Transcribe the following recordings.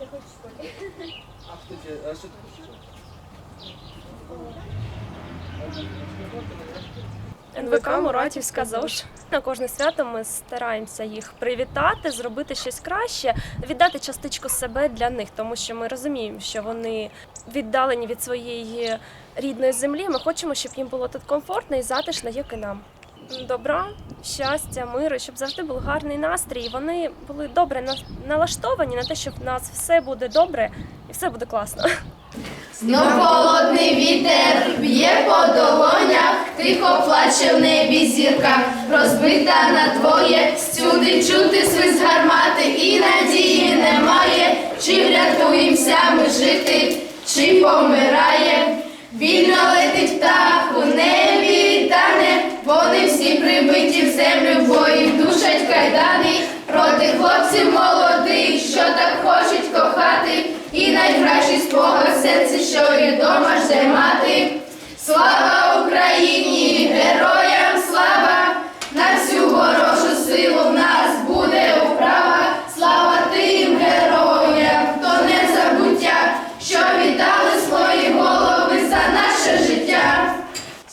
Я хочу школі. А хто тебе, а що ти хочеш? НВК Муратівська ЗОЖ. На кожне свято ми стараємося їх привітати, зробити щось краще, віддати частичку себе для них, тому що ми розуміємо, що вони віддалені від своєї рідної землі. Ми хочемо, щоб їм було тут комфортно і затишно, як і нам. Добра, щастя, миру, щоб завжди був гарний настрій. Вони були добре налаштовані на те, що в нас все буде добре і все буде класно. Знов холодний вітер б'є по долонях, тихо плаче в небі зірка, розбита на твоє, всюди чути свист гармати, і надії немає, чи врятуємося ми жити, чи помирає. Вільно летить птах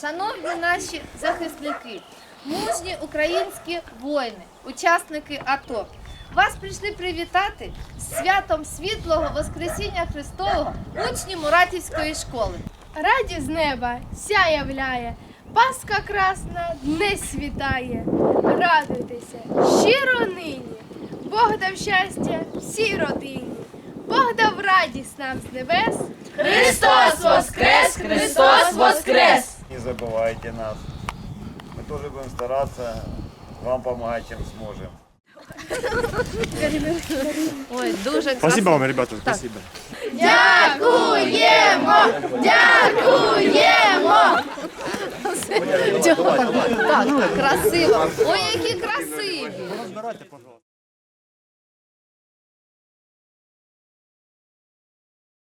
Шановні наші захисники, мужні українські воїни, учасники АТО. Вас прийшли привітати з святом світлого Воскресіння Христового учні Муратівської школи. Радість з неба ся являє, Пасха красна не світає. Радуйтеся щиро нині, Бог дав щастя всій родині, Бог дав радість нам з небес. Христос воскрес! Христос воскрес! Не забывайте нас. Мы тоже будем стараться вам помогать, чем сможем. Ой, дуже Спасибо вам, ребята, спасибо. Дякуємо! Дякуємо! Так, красиво. Ой, які